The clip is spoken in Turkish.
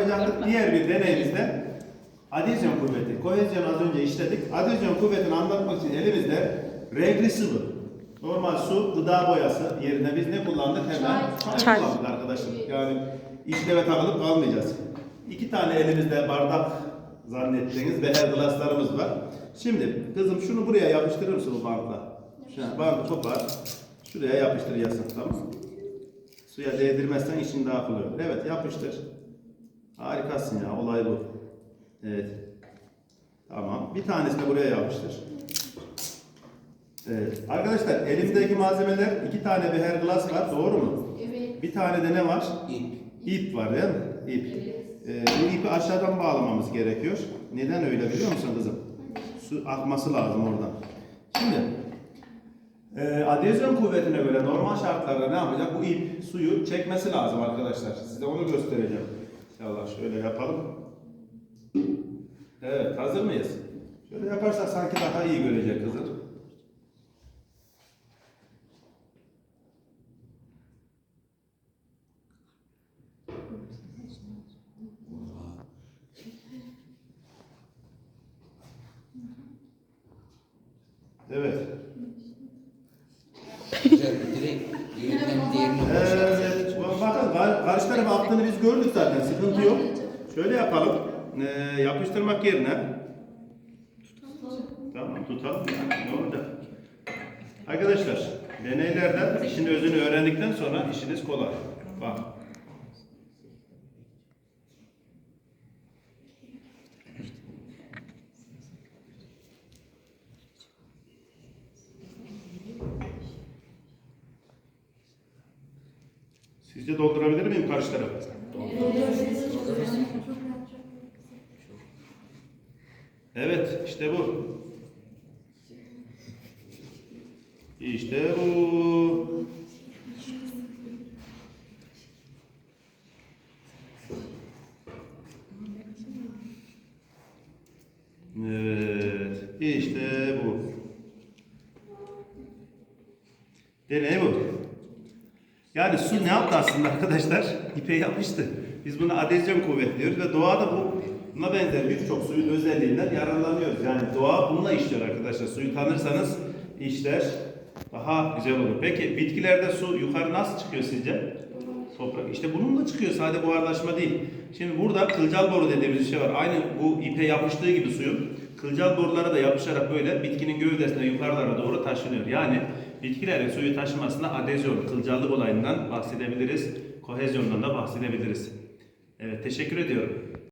yapacaktık. Diğer bir deneyimizde adezyon kuvveti. Kohezyon az önce işledik. Adezyon kuvvetini anlatmak için elimizde renkli sıvı. Normal su, gıda boyası yerine biz ne kullandık? Hemen çay, Çay. kullandık arkadaşlar. Yani işleve takılıp kalmayacağız. İki tane elimizde bardak zannettiğiniz beher glaslarımız var. Şimdi kızım şunu buraya yapıştırır mısın bu bantla? Şuna bandı kopar. Şuraya yapıştıracaksın tamam mı? Suya değdirmezsen işin daha kolay olur. Evet yapıştır. Harikasın ya olay bu. Evet. Tamam. Bir tanesi de buraya yapıştır. Evet. Arkadaşlar elimdeki malzemeler iki tane beher glass var doğru mu? Evet. Bir tane de ne var? İp. İp var değil mi? İp. Ee, bu ipi aşağıdan bağlamamız gerekiyor. Neden öyle biliyor musun kızım? Su akması lazım oradan. Şimdi e, adezyon kuvvetine göre normal şartlarda ne yapacak? Bu ip suyu çekmesi lazım arkadaşlar. Size onu göstereceğim. İnşallah şöyle yapalım. Evet hazır mıyız? Şöyle yaparsak sanki daha iyi görecek kızım. Evet. Güzel direkt karşı tarafa attığını biz gördük zaten, sıkıntı yok. Şöyle yapalım, ee, yapıştırmak yerine. Tamam, tutalım ne olacak? Arkadaşlar, deneylerden işin özünü öğrendikten sonra işiniz kolay. Bak. Sizce doldurabilir miyim karşı tarafı? Evet, işte bu. İşte bu. Evet, işte bu. Deney bu. Yani su ne yaptı aslında arkadaşlar? İpe yapıştı. Biz buna adezyon kuvvet diyoruz ve doğada bu buna benzer birçok suyun özelliğinden yararlanıyoruz. Yani doğa bununla işliyor arkadaşlar. Suyu tanırsanız işler daha güzel olur. Peki bitkilerde su yukarı nasıl çıkıyor sizce? Toprak. İşte bununla çıkıyor sade buharlaşma değil. Şimdi burada kılcal boru dediğimiz bir şey var. Aynı bu ipe yapıştığı gibi suyun kılcal borulara da yapışarak böyle bitkinin gövdesine yukarılara doğru taşınıyor. Yani bitkilerin suyu taşımasında adezyon, kılcallık olayından bahsedebiliriz. Kohezyondan da bahsedebiliriz. Evet teşekkür ediyorum.